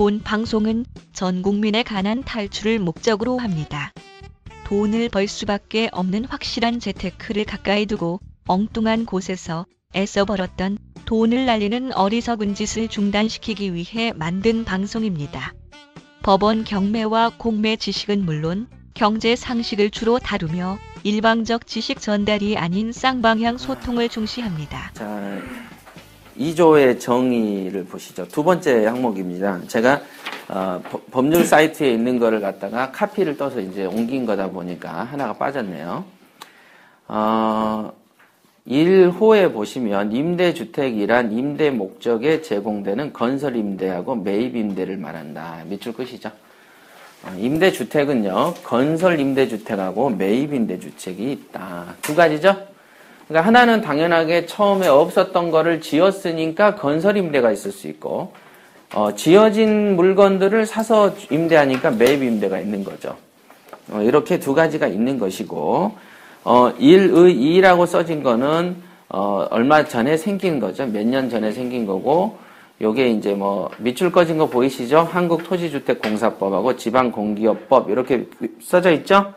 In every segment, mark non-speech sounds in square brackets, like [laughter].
본 방송은 전 국민의 가난 탈출을 목적으로 합니다. 돈을 벌 수밖에 없는 확실한 재테크를 가까이 두고 엉뚱한 곳에서 애써 벌었던 돈을 날리는 어리석은 짓을 중단시키기 위해 만든 방송입니다. 법원 경매와 공매 지식은 물론 경제 상식을 주로 다루며 일방적 지식 전달이 아닌 쌍방향 소통을 중시합니다. 자, 2조의 정의를 보시죠. 두 번째 항목입니다. 제가 어, 법률 사이트에 있는 거를 갖다가 카피를 떠서 이제 옮긴 거다 보니까 하나가 빠졌네요. 어, 1호에 보시면 임대주택이란 임대 목적에 제공되는 건설 임대하고 매입 임대를 말한다. 밑줄 끝이죠. 어, 임대주택은요, 건설 임대주택하고 매입 임대주택이 있다. 두 가지죠? 그러니까 하나는 당연하게 처음에 없었던 거를 지었으니까 건설 임대가 있을 수 있고, 어, 지어진 물건들을 사서 임대하니까 매입 임대가 있는 거죠. 어, 이렇게 두 가지가 있는 것이고, 어, 1의 2라고 써진 거는, 어, 얼마 전에 생긴 거죠. 몇 년 전에 생긴 거고, 요게 이제 뭐, 밑줄 꺼진 거 보이시죠? 한국토지주택공사법하고 지방공기업법, 이렇게 써져 있죠?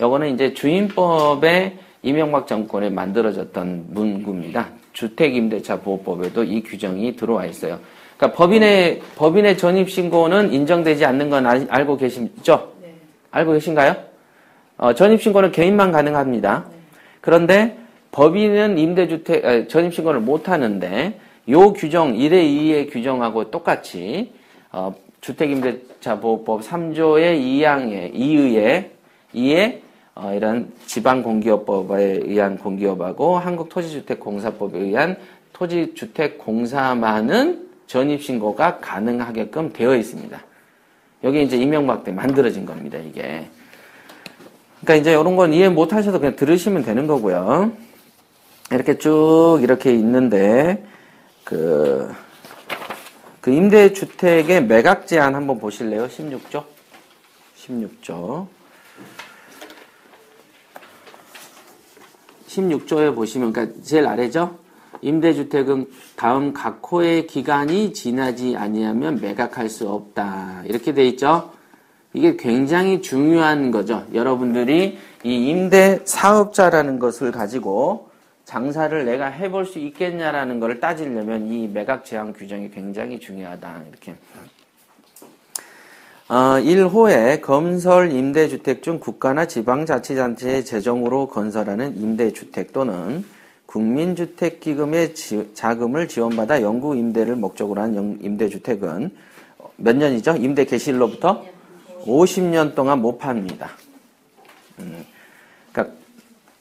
요거는 이제 주임법에 이명박 정권에 만들어졌던 문구입니다. 주택임대차 보호법에도 이 규정이 들어와 있어요. 그러니까 법인의 법인의 전입 신고는 인정되지 않는 건 알, 알고 계시죠? 네. 알고 계신가요? 어, 전입 신고는 개인만 가능합니다. 네. 그런데 법인은 임대주택 아, 전입 신고를 못 하는데 요 규정 1회 2의 규정하고 똑같이 어, 주택임대차 보호법 3조의 2항에 2의에 2에 어, 이런 지방공기업법에 의한 공기업하고 한국토지주택공사법에 의한 토지주택공사만은 전입신고가 가능하게끔 되어 있습니다. 여기 이제 이명박 때 만들어진 겁니다, 이게. 그러니까 이제 이런 건 이해 못 하셔도 그냥 들으시면 되는 거고요. 이렇게 쭉 이렇게 있는데, 그, 그 임대주택의 매각 제한 한번 보실래요? 16조? 16조. 16조에 보시면, 그러니까 제일 아래죠? 임대주택은 다음 각 호의 기간이 지나지 아니하면 매각할 수 없다. 이렇게 돼 있죠. 이게 굉장히 중요한 거죠. 여러분들이 이 임대 사업자라는 것을 가지고 장사를 내가 해볼 수 있겠냐라는 것을 따지려면 이 매각 제한 규정이 굉장히 중요하다. 이렇게. 어, 1호에 건설 임대주택 중 국가나 지방자치단체의 재정으로 건설하는 임대주택 또는 국민주택기금의 지, 자금을 지원받아 영구 임대를 목적으로 한 임대주택은 몇 년이죠? 임대 개시일로부터 50년 동안 못 팝니다. 음, 그러니까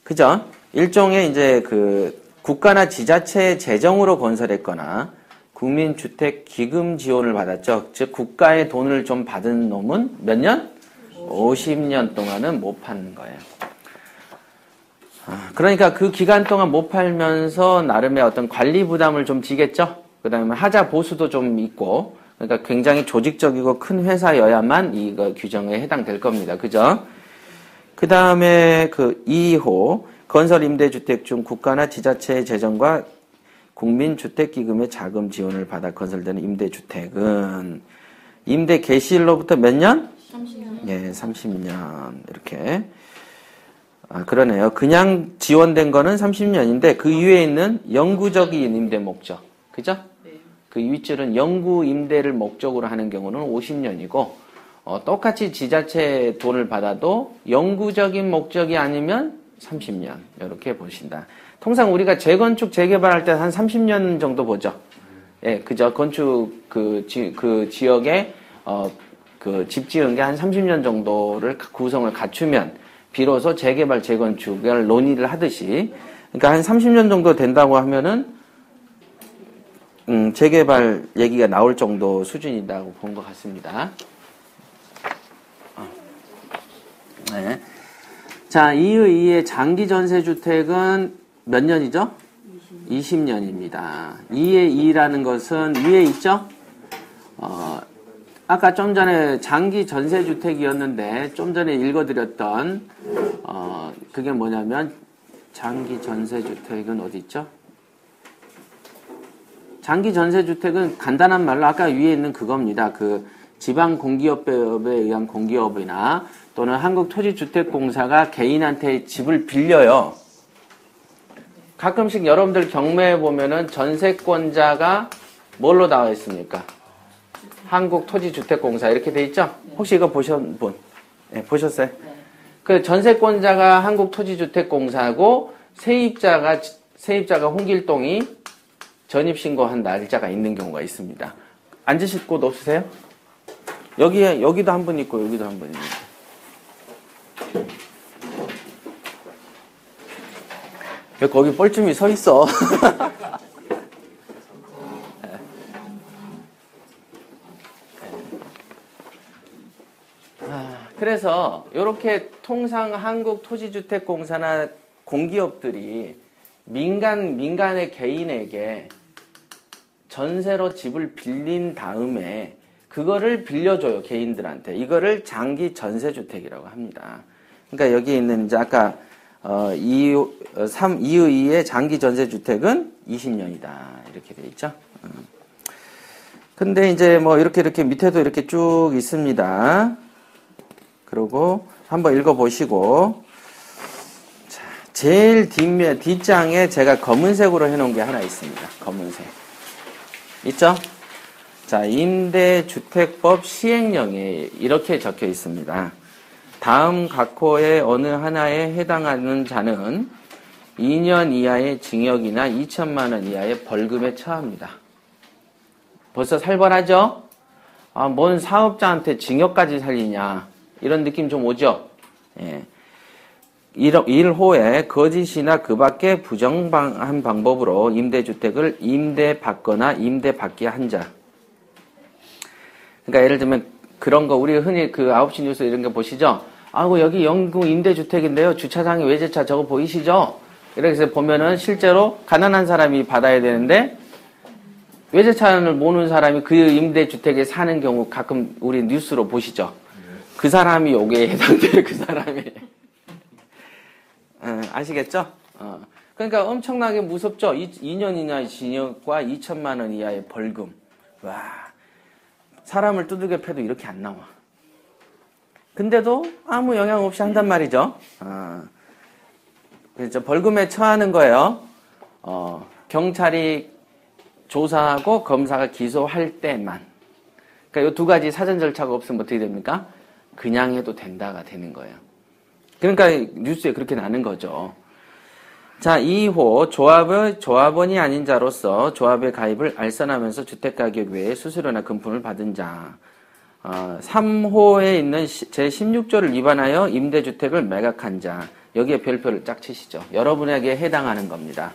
그죠? 일종의 이제 그 국가나 지자체의 재정으로 건설했거나 국민주택 기금 지원을 받았죠. 즉 국가의 돈을 좀 받은 놈은 몇 년? 50년 동안은 못 파는 거예요. 아, 그러니까 그 기간 동안 못 팔면서 나름의 어떤 관리 부담을 좀 지겠죠? 그 다음에 하자 보수도 좀 있고, 그러니까 굉장히 조직적이고 큰 회사여야만 이거 규정에 해당될 겁니다. 그죠? 그 다음에 그 2호, 건설 임대주택 중 국가나 지자체의 재정과 국민주택기금의 자금 지원을 받아 건설되는 임대주택은 임대 개시일로부터 몇 년? 30년. 예, 30년. 이렇게. 아, 그러네요. 그냥 지원된 거는 30년인데 그 이후에 있는 영구적인 임대 목적. 그죠? 네. 그 윗줄은 영구 임대를 목적으로 하는 경우는 50년이고 어, 똑같이 지자체 돈을 받아도 영구적인 목적이 아니면 30년. 이렇게 보신다. 통상 우리가 재건축, 재개발할 때 한 30년 정도 보죠. 예, 그죠. 건축 그, 지, 그 지역에 어, 그 집 지은 게 한 30년 정도를 구성을 갖추면 비로소 재개발, 재건축을 논의를 하듯이 그러니까 한 30년 정도 된다고 하면은 음, 재개발 얘기가 나올 정도 수준이라고 본 것 같습니다. 어. 네. 자, 2의 2의 장기 전세 주택은 몇 년이죠? 20. 년입니다 2의 2라는 것은 위에 있죠? 어, 아까 좀 전에 장기 전세주택이었는데 좀 전에 읽어드렸던 어 그게 뭐냐면 장기 전세주택은 어디 있죠? 장기 전세주택은 간단한 말로 아까 위에 있는 그겁니다. 그 지방 공기업에 의한 공기업이나 또는 한국토지주택공사가 개인한테 집을 빌려요. 가끔씩 여러분들 경매에 보면은 전세권자가 뭘로 나와 있습니까? 한국토지주택공사 이렇게 돼 있죠? 혹시 이거 보신 분? 네, 보셨어요? 그 전세권자가 한국토지주택공사고 세입자가 세입자가 홍길동이 전입신고한 날짜가 있는 경우가 있습니다. 앉으실 곳 없으세요? 여기에 여기도 한 분 있고 여기도 한 분 있는데. 왜 거기 뻘쭘히 서 있어? [laughs] 아, 그래서 이렇게 통상 한국 토지주택공사나 공기업들이 민간 민간의 개인에게 전세로 집을 빌린 다음에 그거를 빌려줘요 개인들한테 이거를 장기 전세주택이라고 합니다. 그러니까 여기 있는 이제 아까 어, 2, 3, 2의 장기 전세 주택은 20년이다 이렇게 돼 있죠. 음. 근데 이제 뭐 이렇게 이렇게 밑에도 이렇게 쭉 있습니다. 그리고 한번 읽어보시고 자, 제일 뒷면 뒷장에 제가 검은색으로 해놓은 게 하나 있습니다. 검은색 있죠? 자 임대주택법 시행령에 이렇게 적혀 있습니다. 다음 각호의 어느 하나에 해당하는 자는 2년 이하의 징역이나 2천만 원 이하의 벌금에 처합니다. 벌써 살벌하죠? 아, 뭔 사업자한테 징역까지 살리냐. 이런 느낌 좀 오죠? 예. 1호에 거짓이나 그 밖에 부정한 방법으로 임대주택을 임대받거나 임대받게 한 자. 그러니까 예를 들면 그런 거 우리 흔히 그 9시 뉴스 이런 거 보시죠? 아이고 여기 영구 임대주택인데요. 주차장에 외제차 저거 보이시죠? 이렇게 해서 보면은 실제로 가난한 사람이 받아야 되는데 외제차를 모는 사람이 그 임대주택에 사는 경우 가끔 우리 뉴스로 보시죠? 그 사람이 여기에 해당돼요. [laughs] 그 사람이. 어, 아시겠죠? 어. 그러니까 엄청나게 무섭죠? 2 년 이하의 징역과 2천만 원 이하의 벌금. 와. 사람을 두들겨 패도 이렇게 안 나와. 근데도 아무 영향 없이 한단 말이죠. 어. 그렇죠. 벌금에 처하는 거예요. 어, 경찰이 조사하고 검사가 기소할 때만. 그러니까 이 두 가지 사전 절차가 없으면 어떻게 됩니까? 그냥 해도 된다가 되는 거예요. 그러니까 뉴스에 그렇게 나는 거죠. 자, 2호 조합의 조합원이 아닌 자로서 조합의 가입을 알선하면서 주택 가격 외에 수수료나 금품을 받은 자. 어, 3호에 있는 제16조를 위반하여 임대주택을 매각한 자. 여기에 별표를 짝 치시죠. 여러분에게 해당하는 겁니다.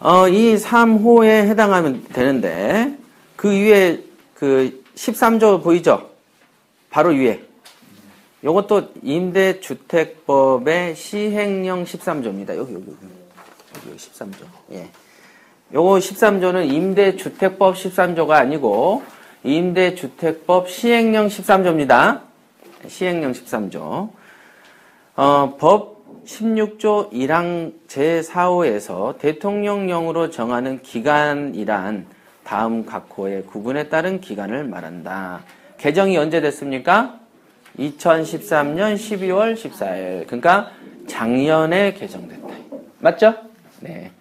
어, 이 3호에 해당하면 되는데 그 위에 그 13조 보이죠? 바로 위에. 요것도 임대주택법의 시행령 13조입니다. 여기, 여기, 여기. 여기 13조. 예. 요거 13조는 임대주택법 13조가 아니고 임대주택법 시행령 13조입니다. 시행령 13조. 어, 법 16조 1항 제4호에서 대통령령으로 정하는 기간이란 다음 각 호의 구분에 따른 기간을 말한다. 개정이 언제 됐습니까? 2013년 12월 14일. 그러니까 작년에 개정됐다. 맞죠? 네.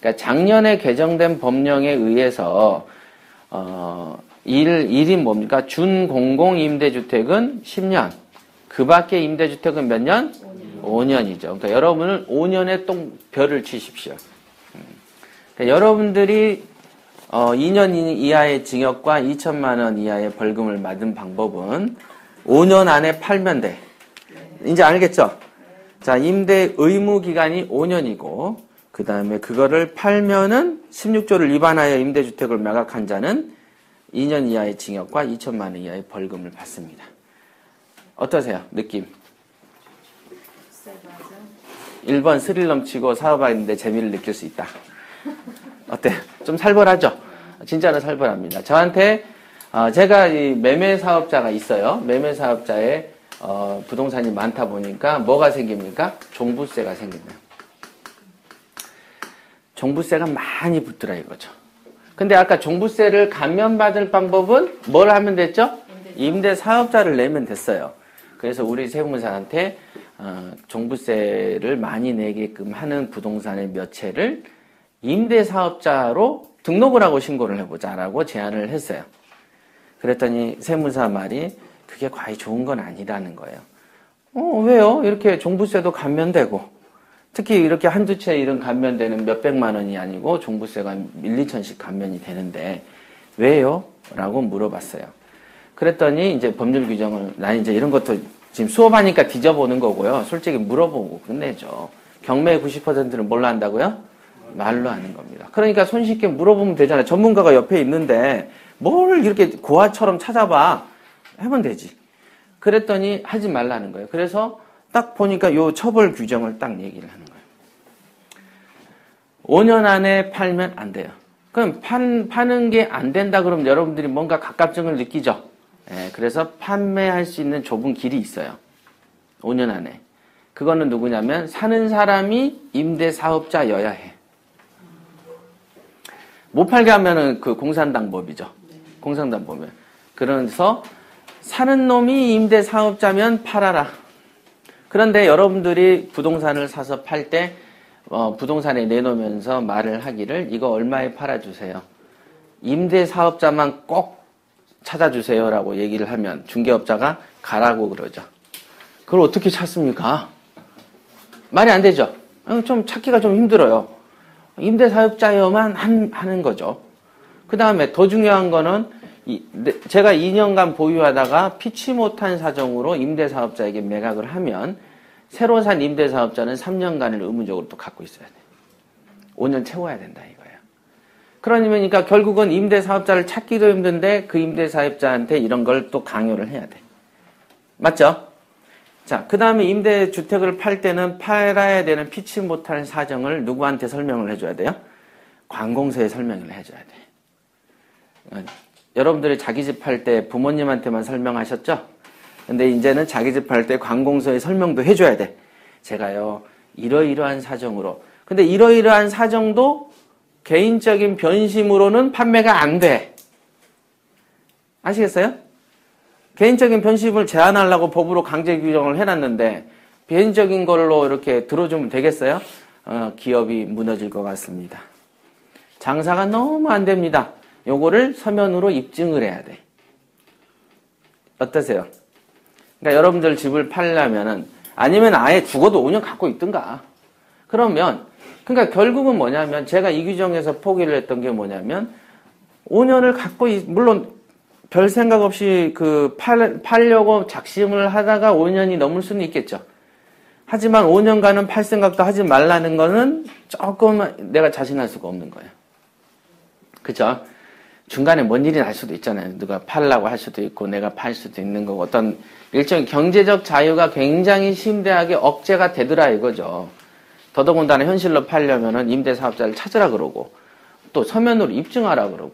그러니까 작년에 개정된 법령에 의해서 어, 일, 일이 뭡니까? 준공공 임대주택은 10년. 그 밖에 임대주택은 몇 년? 5년. 이죠 그러니까 여러분은 5년에 똥 별을 치십시오. 음. 그러니까 여러분들이 어, 2년 이하의 징역과 2천만 원 이하의 벌금을 받은 방법은 5년 안에 팔면 돼. 이제 알겠죠? 자, 임대 의무 기간이 5년이고, 그 다음에 그거를 팔면은 16조를 위반하여 임대주택을 매각한 자는 2년 이하의 징역과 2천만 원 이하의 벌금을 받습니다. 어떠세요? 느낌? 1번 스릴 넘치고 사업하는데 재미를 느낄 수 있다. 어때? 좀 살벌하죠? 진짜로 살벌합니다. 저한테 어, 제가 이 매매 사업자가 있어요. 매매 사업자에 어, 부동산이 많다 보니까 뭐가 생깁니까? 종부세가 생깁니다. 종부세가 많이 붙더라 이거죠. 근데 아까 종부세를 감면받을 방법은 뭘 하면 됐죠? 임대 사업자를 내면 됐어요. 그래서 우리 세무사한테 어, 종부세를 많이 내게끔 하는 부동산의 몇 채를 임대 사업자로 등록을 하고 신고를 해보자라고 제안을 했어요. 그랬더니 세무사 말이 그게 과히 좋은 건 아니라는 거예요. 어, 왜요? 이렇게 종부세도 감면되고, 특히 이렇게 한두 채 이런 감면되는 몇백만 원이 아니고 종부세가 1, 2천씩 감면이 되는데, 왜요? 라고 물어봤어요. 그랬더니 이제 법률 규정을, 난 이제 이런 것도 지금 수업하니까 뒤져보는 거고요. 솔직히 물어보고 끝내죠. 경매의 90%는 뭘로 한다고요? 말로 하는 겁니다. 그러니까 손쉽게 물어보면 되잖아요. 전문가가 옆에 있는데 뭘 이렇게 고아처럼 찾아봐. 하면 되지. 그랬더니 하지 말라는 거예요. 그래서 딱 보니까 요 처벌 규정을 딱 얘기를 하는. 5년 안에 팔면 안 돼요. 그럼 판, 파는 게 안 된다 그러면 여러분들이 뭔가 가깝증을 느끼죠? 예, 그래서 판매할 수 있는 좁은 길이 있어요. 5년 안에. 그거는 누구냐면 사는 사람이 임대 사업자여야 해. 못 팔게 하면은 그 공산당법이죠. 공산당법이. 그래서 사는 놈이 임대 사업자면 팔아라. 그런데 여러분들이 부동산을 사서 팔때 어, 부동산에 내놓으면서 말을 하기를 이거 얼마에 팔아주세요. 임대 사업자만 꼭 찾아주세요라고 얘기를 하면 중개업자가 가라고 그러죠. 그걸 어떻게 찾습니까? 말이 안 되죠. 어, 좀 찾기가 좀 힘들어요. 임대 사업자여만 하는 거죠. 그 다음에 더 중요한 거는 제가 2년간 보유하다가 피치 못한 사정으로 임대 사업자에게 매각을 하면 새로 산 임대사업자는 3년간을 의무적으로 또 갖고 있어야 돼. 5년 채워야 된다 이거예요. 그러니까 결국은 임대사업자를 찾기도 힘든데 그 임대사업자한테 이런 걸 또 강요를 해야 돼. 맞죠? 자, 그 다음에 임대주택을 팔 때는 팔아야 되는 피치 못할 사정을 누구한테 설명을 해줘야 돼요? 관공서에 설명을 해줘야 돼. 여러분들이 자기 집 팔 때 부모님한테만 설명하셨죠? 근데 이제는 자기 집 팔 때 관공서에 설명도 해줘야 돼. 제가요, 이러이러한 사정으로. 근데 이러이러한 사정도 개인적인 변심으로는 판매가 안 돼. 아시겠어요? 개인적인 변심을 제한하려고 법으로 강제 규정을 해놨는데, 개인적인 걸로 이렇게 들어주면 되겠어요? 어, 기업이 무너질 것 같습니다. 장사가 너무 안 됩니다. 요거를 서면으로 입증을 해야 돼. 어떠세요? 그러니까 여러분들 집을 팔려면은 아니면 아예 죽어도 5년 갖고 있든가. 그러면 그러니까 결국은 뭐냐면 제가 이 규정에서 포기를 했던 게 뭐냐면 5년을 갖고 있, 물론 별 생각 없이 그 팔, 팔려고 작심을 하다가 5년이 넘을 수는 있겠죠. 하지만 5년간은 팔 생각도 하지 말라는 거는 조금 내가 자신할 수가 없는 거예요. 그죠? 중간에 뭔 일이 날 수도 있잖아요. 누가 팔라고 할 수도 있고 내가 팔 수도 있는 거고 어떤 일종의 경제적 자유가 굉장히 심대하게 억제가 되더라 이거죠. 더더군다나 현실로 팔려면은 임대 사업자를 찾으라 그러고 또 서면으로 입증하라 그러고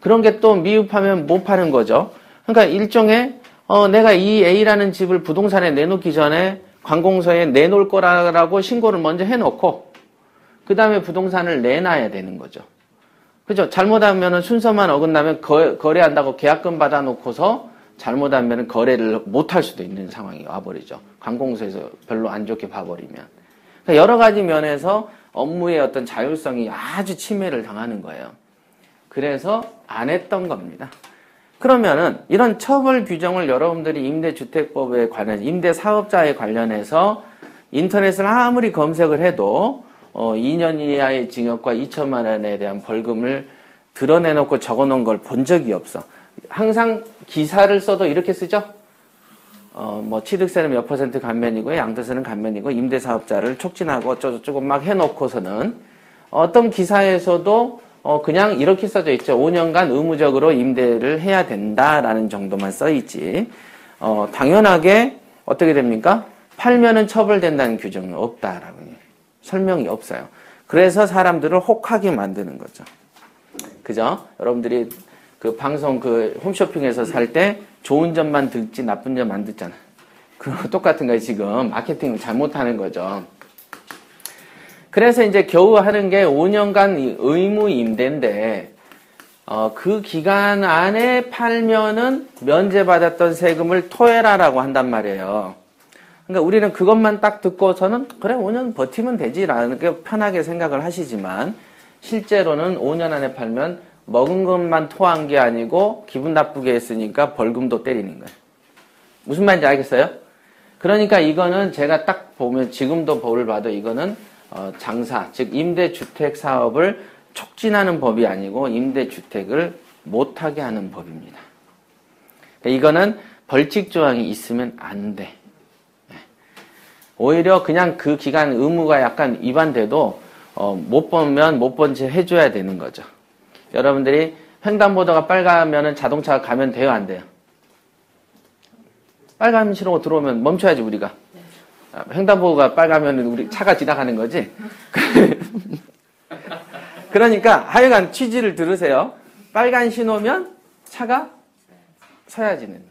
그런 게 또 미흡하면 못 파는 거죠. 그러니까 일종의 어, 내가 이 A라는 집을 부동산에 내놓기 전에 관공서에 내놓을 거라고 신고를 먼저 해놓고 그 다음에 부동산을 내놔야 되는 거죠. 그죠? 잘못하면 순서만 어긋나면 거, 거래한다고 계약금 받아놓고서 잘못하면 거래를 못 할 수도 있는 상황이 와버리죠. 관공서에서 별로 안 좋게 봐버리면. 그러니까 여러 가지 면에서 업무의 어떤 자율성이 아주 침해를 당하는 거예요. 그래서 안 했던 겁니다. 그러면은 이런 처벌 규정을 여러분들이 임대주택법에 관한 임대사업자에 관련해서 인터넷을 아무리 검색을 해도 어, 2년 이하의 징역과 2천만 원에 대한 벌금을 드러내놓고 적어놓은 걸 본 적이 없어. 항상 기사를 써도 이렇게 쓰죠? 어, 뭐, 취득세는 몇 퍼센트 감면이고, 양도세는 감면이고, 임대사업자를 촉진하고 어쩌고저쩌고 막 해놓고서는 어떤 기사에서도 어, 그냥 이렇게 써져 있죠. 5년간 의무적으로 임대를 해야 된다라는 정도만 써있지. 어, 당연하게 어떻게 됩니까? 팔면은 처벌된다는 규정은 없다라고. 설명이 없어요. 그래서 사람들을 혹하게 만드는 거죠. 그죠? 여러분들이 그 방송 그 홈쇼핑에서 살 때 좋은 점만 듣지 나쁜 점 안 듣잖아. 그거 똑같은 거예요, 지금. 마케팅 잘못하는 거죠. 그래서 이제 겨우 하는 게 5년간 의무 임대인데 어, 그 기간 안에 팔면은 면제받았던 세금을 토해라라고 한단 말이에요. 그러니까 우리는 그것만 딱 듣고서는 그래 5년 버티면 되지라는 게 편하게 생각을 하시지만 실제로는 5년 안에 팔면 먹은 것만 토한 게 아니고 기분 나쁘게 했으니까 벌금도 때리는 거예요. 무슨 말인지 알겠어요? 그러니까 이거는 제가 딱 보면 지금도 법을 봐도 이거는 어, 장사 즉 임대주택 사업을 촉진하는 법이 아니고 임대주택을 못하게 하는 법입니다. 그러니까 이거는 벌칙 조항이 있으면 안 돼. 네. 오히려 그냥 그 기간 의무가 약간 위반돼도 어, 못 보면 못 본 채 해줘야 되는 거죠. 여러분들이 횡단보도가 빨가면은 자동차가 가면 돼요, 안 돼요? 빨간 신호가 들어오면 멈춰야지 우리가. 아, 횡단보도가 빨가면 우리 차가 지나가는 거지. [laughs] 그러니까 하여간 취지를 들으세요. 빨간 신호면 차가 서야지는.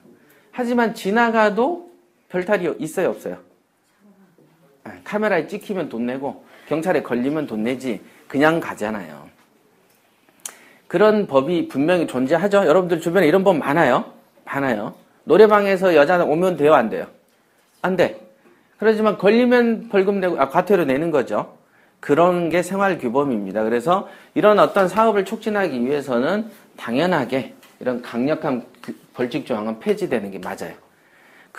하지만 지나가도 별탈이 있어요, 없어요? 아, 카메라에 찍히면 돈 내고 경찰에 걸리면 돈 내지 그냥 가잖아요. 그런 법이 분명히 존재하죠. 여러분들 주변에 이런 법 많아요. 많아요. 노래방에서 여자 오면 돼요, 안 돼요? 안 돼. 그러지만 걸리면 벌금 내고 아, 과태료 내는 거죠. 그런 게 생활 규범입니다. 그래서 이런 어떤 사업을 촉진하기 위해서는 당연하게 이런 강력한 벌칙 조항은 폐지되는 게 맞아요.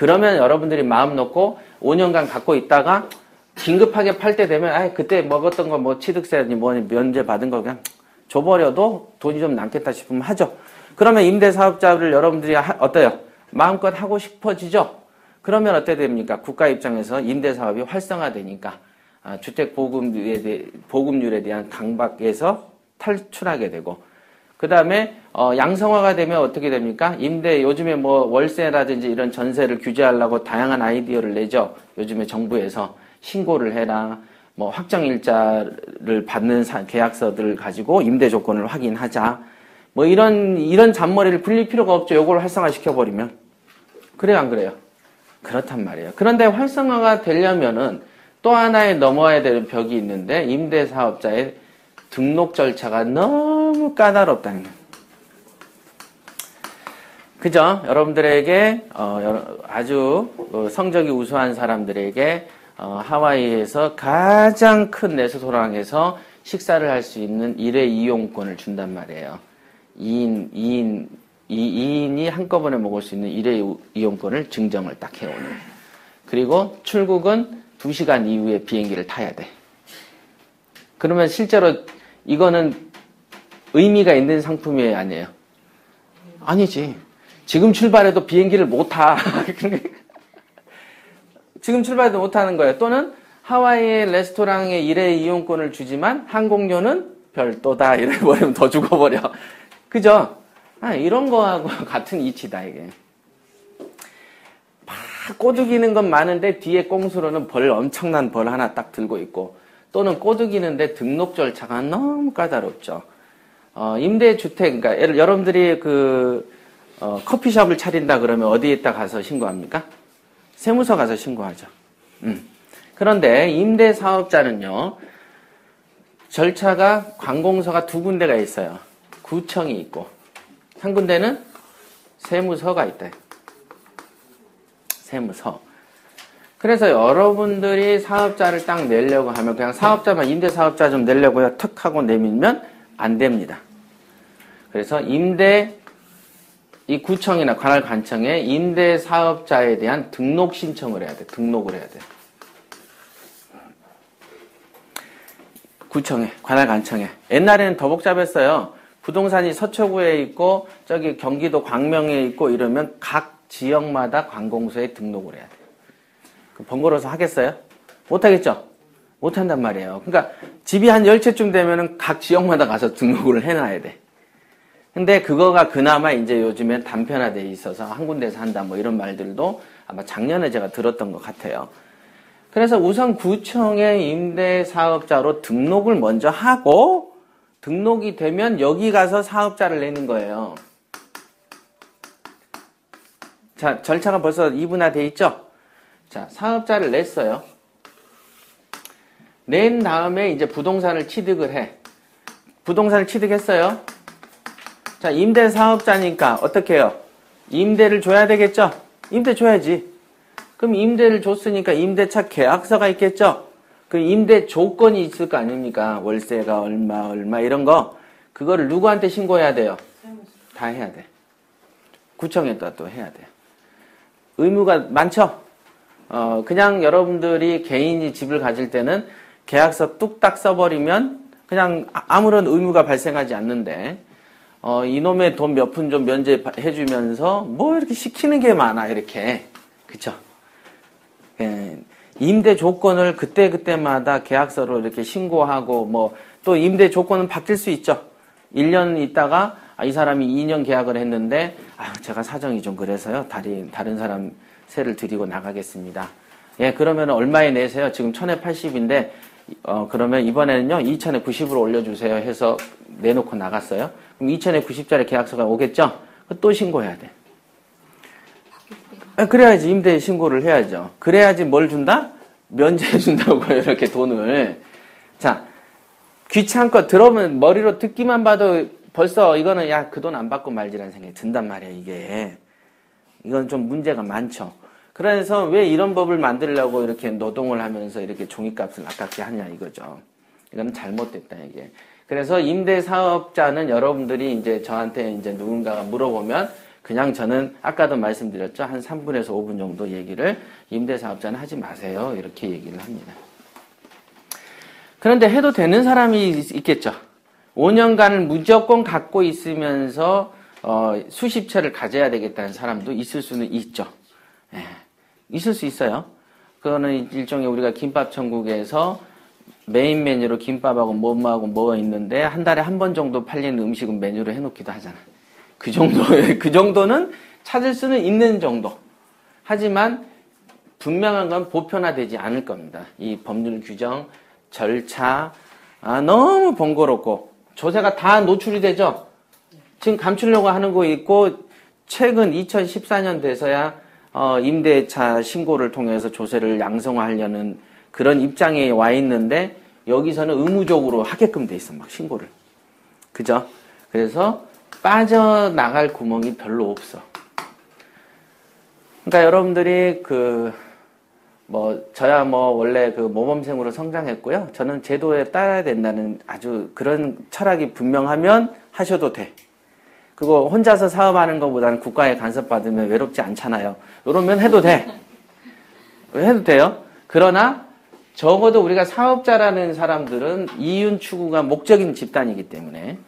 그러면 여러분들이 마음 놓고 5년간 갖고 있다가 긴급하게 팔 때 되면 아 그때 먹었던 거 뭐 취득세니 뭐 면제 받은 거 그냥 줘버려도 돈이 좀 남겠다 싶으면 하죠. 그러면 임대 사업자를 여러분들이 하, 어때요? 마음껏 하고 싶어지죠. 그러면 어때 됩니까? 국가 입장에서 임대 사업이 활성화되니까 아, 주택 보급률에, 대, 보급률에 대한 강박에서 탈출하게 되고 그 다음에 어, 양성화가 되면 어떻게 됩니까? 임대 요즘에 뭐 월세라든지 이런 전세를 규제하려고 다양한 아이디어를 내죠. 요즘에 정부에서 신고를 해라. 뭐 확정 일자를 받는 사, 계약서들을 가지고 임대 조건을 확인하자. 뭐 이런 이런 잔머리를 굴릴 필요가 없죠. 요걸 활성화 시켜 버리면. 그래요, 안 그래요? 그렇단 말이에요. 그런데 활성화가 되려면은 또 하나의 넘어야 되는 벽이 있는데 임대 사업자의 등록 절차가 너무 까다롭다는 거예요. 그죠? 여러분들에게 어, 아주 어, 성적이 우수한 사람들에게 어, 하와이에서 가장 큰 레스토랑에서 식사를 할 수 있는 일회 이용권을 준단 말이에요. 2인, 2인, 2 인이 한꺼번에 먹을 수 있는 일회 이용권을 증정을 딱 해오는. 그리고 출국은 2시간 이후에 비행기를 타야 돼. 그러면 실제로 이거는 의미가 있는 상품이 아니에요. 아니지. 지금 출발해도 비행기를 못 타. [laughs] 지금 출발해도 못 하는 거예요. 또는 하와이의 레스토랑에 일회 이용권을 주지만 항공료는 별도다. 이래버리면 더 죽어버려. 그죠? 아, 이런 거하고 [laughs] 같은 이치다, 이게. 막 꼬드기는 건 많은데 뒤에 꽁수로는 벌 엄청난 벌 하나 딱 들고 있고 또는 꼬드기는데 등록 절차가 너무 까다롭죠. 어, 임대주택, 그러니까 여러분들이 그 어, 커피숍을 차린다 그러면 어디에다 가서 신고합니까? 세무서 가서 신고하죠. 음. 그런데 임대 사업자는요, 절차가 관공서가 두 군데가 있어요. 구청이 있고, 한 군데는 세무서가 있다. 세무서. 그래서 여러분들이 사업자를 딱 내려고 하면 그냥 사업자만 임대 사업자 좀 내려고요. 턱 하고 내밀면 안 됩니다. 그래서 임대 이 구청이나 관할 관청에 임대 사업자에 대한 등록 신청을 해야 돼. 등록을 해야 돼. 구청에, 관할 관청에. 옛날에는 더 복잡했어요. 부동산이 서초구에 있고 저기 경기도 광명에 있고 이러면 각 지역마다 관공서에 등록을 해야 돼. 그 번거로워서 하겠어요? 못 하겠죠? 못 한단 말이에요. 그러니까 집이 한 열채쯤 되면은 각 지역마다 가서 등록을 해놔야 돼. 근데 그거가 그나마 이제 요즘엔 단편화돼 있어서 한 군데서 한다 뭐 이런 말들도 아마 작년에 제가 들었던 것 같아요. 그래서 우선 구청의 임대 사업자로 등록을 먼저 하고 등록이 되면 여기 가서 사업자를 내는 거예요. 자, 절차가 벌써 이분화돼 있죠? 자, 사업자를 냈어요. 낸 다음에 이제 부동산을 취득을 해. 부동산을 취득했어요. 자, 임대 사업자니까 어떻게 해요? 임대를 줘야 되겠죠? 임대 줘야지. 그럼 임대를 줬으니까 임대차 계약서가 있겠죠? 그 임대 조건이 있을 거 아닙니까? 월세가 얼마, 얼마 이런 거. 그거를 누구한테 신고해야 돼요? 다 해야 돼. 구청에다 또 해야 돼요. 의무가 많죠? 어, 그냥 여러분들이 개인이 집을 가질 때는 계약서 뚝딱 써버리면 그냥 아- 아무런 의무가 발생하지 않는데, 어, 이놈의 돈 몇 푼 좀 면제해주면서 뭐 이렇게 시키는 게 많아, 이렇게. 그쵸? 예, 임대 조건을 그때 그때마다 계약서로 이렇게 신고하고 뭐 또 임대 조건은 바뀔 수 있죠. 1년 있다가 아, 이 사람이 2년 계약을 했는데 아, 제가 사정이 좀 그래서요. 다른 다른 사람 세를 드리고 나가겠습니다. 예, 그러면 얼마에 내세요? 지금 1080인데 어, 그러면 이번에는요. 2000에 90으로 올려 주세요 해서 내놓고 나갔어요. 그럼 2000에 90짜리 계약서가 오겠죠? 또 신고해야 돼. 아, 그래야지 임대 신고를 해야죠. 그래야지 뭘 준다? 면제해 준다고요. 이렇게 돈을. 자, 귀찮고 들어오면 머리로 듣기만 봐도 벌써 이거는 야 그 돈 안 받고 말지라는 생각이 든단 말이야 이게. 이건 좀 문제가 많죠. 그래서 왜 이런 법을 만들려고 이렇게 노동을 하면서 이렇게 종이값을 아깝게 하냐 이거죠. 이거는 잘못됐다 이게. 그래서 임대 사업자는 여러분들이 이제 저한테 이제 누군가가 물어보면 그냥 저는 아까도 말씀드렸죠. 한 3분에서 5분 정도 얘기를 임대 사업자는 하지 마세요. 이렇게 얘기를 합니다. 그런데 해도 되는 사람이 있- 있겠죠. 5년간을 무조건 갖고 있으면서 어, 수십 채를 가져야 되겠다는 사람도 있을 수는 있죠. 예, 있을 수 있어요. 그거는 일종의 우리가 김밥 천국에서 메인 메뉴로 김밥하고 뭐하고 뭐가 있는데 한 달에 한 번 정도 팔리는 음식은 메뉴로 해놓기도 하잖아. 그 정도, [laughs] 그 정도는 찾을 수는 있는 정도. 하지만 분명한 건 보편화되지 않을 겁니다. 이 법률 규정, 절차, 아, 너무 번거롭고, 조세가 다 노출이 되죠? 지금 감추려고 하는 거 있고, 최근 2014년 돼서야, 어, 임대차 신고를 통해서 조세를 양성화하려는 그런 입장에 와 있는데, 여기서는 의무적으로 하게끔 돼 있어, 막 신고를. 그죠? 그래서 빠져나갈 구멍이 별로 없어. 그러니까 여러분들이 그, 뭐, 저야 뭐, 원래 그 모범생으로 성장했고요. 저는 제도에 따라야 된다는 아주 그런 철학이 분명하면 하셔도 돼. 그거 혼자서 사업하는 것보다는 국가에 간섭받으면 외롭지 않잖아요. 이러면 해도 돼. 해도 돼요. 그러나 적어도 우리가 사업자라는 사람들은 이윤 추구가 목적인 집단이기 때문에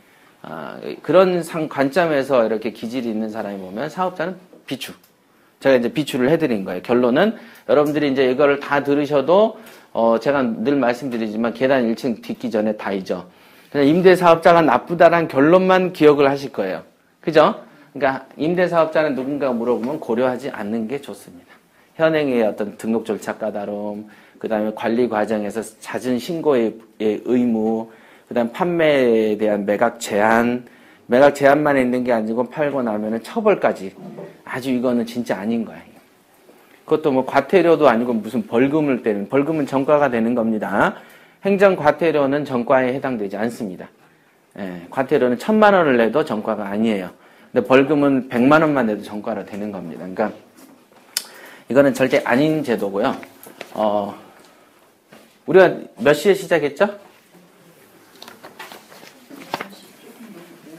아, 그런 상 관점에서 이렇게 기질이 있는 사람이 보면 사업자는 비추. 제가 이제 비추를 해드린 거예요. 결론은 여러분들이 이제 이거를 다 들으셔도 어, 제가 늘 말씀드리지만 계단 1층 딛기 전에 다 잊어. 그냥 임대 사업자가 나쁘다란 결론만 기억을 하실 거예요. 그죠? 그러니까 임대사업자는 누군가 물어보면 고려하지 않는 게 좋습니다. 현행의 어떤 등록 절차 까다로움, 그 다음에 관리 과정에서 잦은 신고의 의무, 그 다음 판매에 대한 매각 제한, 매각 제한만 있는 게 아니고 팔고 나면은 처벌까지. 아주 이거는 진짜 아닌 거예요. 그것도 뭐 과태료도 아니고 무슨 벌금을 때는, 벌금은 전과가 되는 겁니다. 행정 과태료는 전과에 해당되지 않습니다. 예, 과태료는 천만 원을 내도 전과가 아니에요. 근데 벌금은 백만 원만 내도 전과로 되는 겁니다. 그러니까 이거는 절대 아닌 제도고요. 어, 우리가 몇 시에 시작했죠?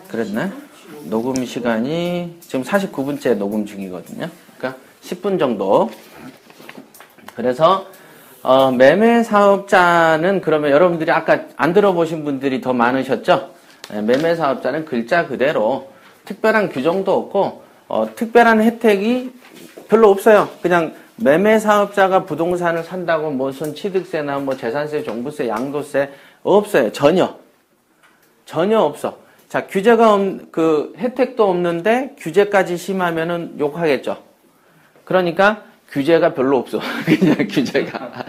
그랬나? 녹음 시간이 지금 49분째 녹음 중이거든요. 그러니까 10분 정도. 그래서 어, 매매 사업자는 그러면 여러분들이 아까 안 들어보신 분들이 더 많으셨죠? 네, 매매 사업자는 글자 그대로 특별한 규정도 없고 어, 특별한 혜택이 별로 없어요. 그냥 매매 사업자가 부동산을 산다고 무슨 취득세나 뭐 재산세, 종부세, 양도세 없어요. 전혀 전혀 없어. 자 규제가 없, 그 혜택도 없는데 규제까지 심하면은 욕하겠죠. 그러니까 규제가 별로 없어. [laughs] 그냥 규제가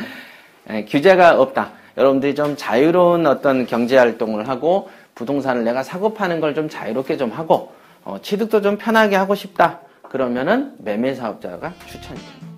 예, 규제가 없다. 여러분들이 좀 자유로운 어떤 경제 활동을 하고 부동산을 내가 사고 파는 걸 좀 자유롭게 좀 하고 어, 취득도 좀 편하게 하고 싶다. 그러면은 매매 사업자가 추천이에요.